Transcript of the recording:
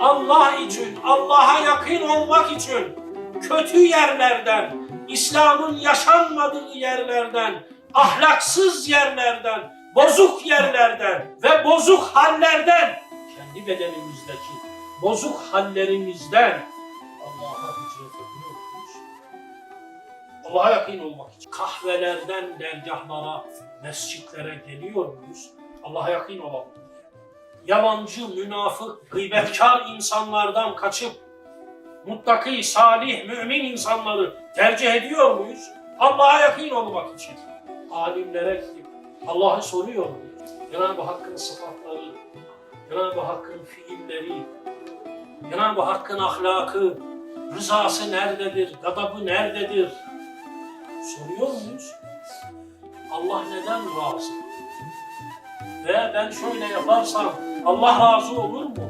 Allah için, Allah'a yakın olmak için kötü yerlerden, İslam'ın yaşanmadığı yerlerden, ahlaksız yerlerden, bozuk yerlerden ve bozuk hallerden, kendi bedenimizdeki bozuk hallerimizden Allah'a hicret ediyoruz. Allah'a yakın olmak için. Kahvelerden dergahlara, mescitlere geliyor muyuz? Allah'a yakın olalım. Yalancı, münafık, gıybetkar insanlardan kaçıp muttaki, salih, mümin insanları tercih ediyor muyuz? Allah'a yakın olmak için. Alimlere gidip Allah'ı soruyor muyuz? Cenab-ı Hakk'ın sıfatları, Cenab-ı Hakk'ın fiilleri, Cenab-ı Hakk'ın ahlakı, rızası nerededir, gadabı nerededir? Soruyor muyuz? Allah neden razı? Ve ben şöyle yaparsam Allah razı olur mu?